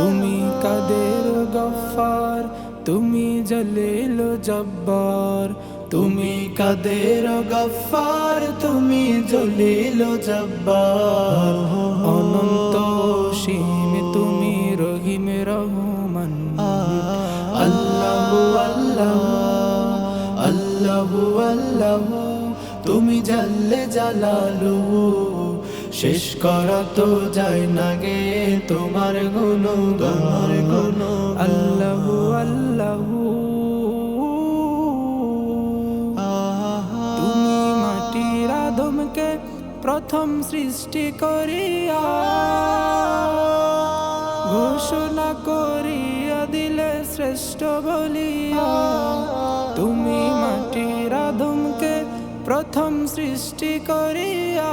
তুমি কাদের গফার? তুমি জলিল জব্বার। তুমি কাদের গফার? তুমি জলিল জব্বার। অনন্ত সীম তুমি রহিম রহমান। আল্লাহু আল্লাহ আল্লাহু আল্লাহ, তুমি জাল্লে জালালু শেষ করা তো যায় না গে তোমার গুণ তোমার গুণ আল্লাহু আল্লাহু। তুমি মাটির আদমকে প্রথম সৃষ্টি করিয়া ঘোষণা করিয়া দিলে শ্রেষ্ঠ বলিয়া। তুমি মাটির আদমকে প্রথম সৃষ্টি করিয়া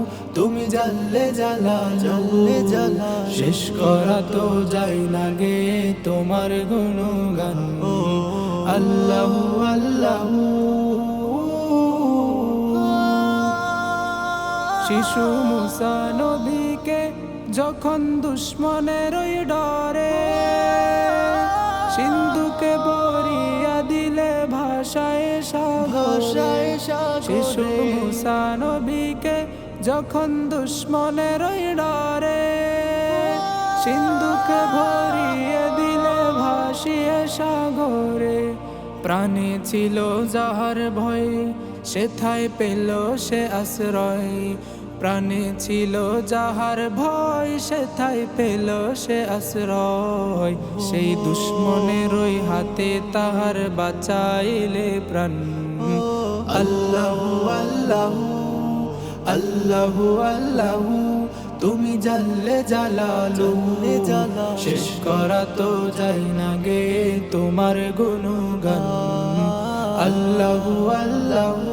তুমি জাল্লে জ্বালা জাল্লে জ্বালা। শেষ করা তো যায় না গে তোমার গুণগান। আল্লাহ আল্লাহু। শিশু মুসা নবীকে যখন দুশ্মনের ওই ডরে সিন্ধুকে বরিয়া দিলে ভাষায় সাগরে। শিশু মুসা নবীকে যখন দুশ্মনের ডরে সিন্ধুকে ভরিয়ে দিলে, ভাসিয়ে সাগরে। প্রাণে ছিল যাহার ভয়, সেথায় পেল সে আশ্রয়। প্রাণে ছিল যাহার ভয়, সেথায় পেল সে আশ্রয়। সেই দুশ্মনের ওই হাতে তাহার বাঁচাইলে প্রাণ। আল্লাহ আল্লাহু আল্লাহু আল্লাহু তুমি জাল্লে জালালু। শেষ করা তো যায় না গে তোমার গুণগান। আল্লাহু আল্লাহু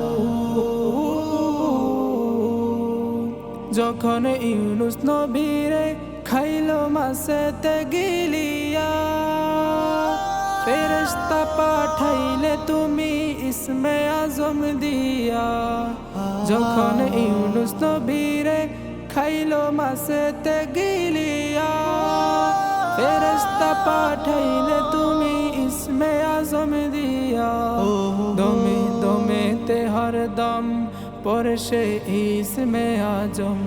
যখন ইউনুস নবীরে খাইল মাসেতে গিলিয়া ফেরেশতা পাঠাইলে তুমি ইসমে আজম দিয়া যখন ইউনুস নবীরে খাইল মাসেতে গিলিয়া ফেরেশতা পাঠাইলে তুমি ইসমে আজম দিয়া পরে সে ইসমে আজম।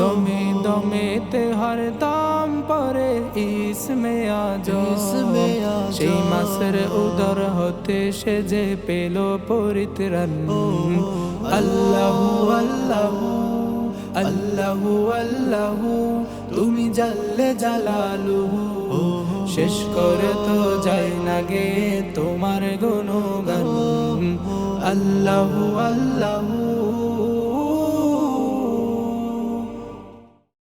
দমে দমেতে হরদম পরে ইসমে আজম। সেই মাসের উদর হতে সে যে পেল পরিত্রাণ। আল্লাহু আল্লাহু আল্লাহু আল্লাহু তুমি জাল্লে জালালু। শেষ করে তো যায় না গে তোমার গুণগান। আল্লাহু আল্লাহু।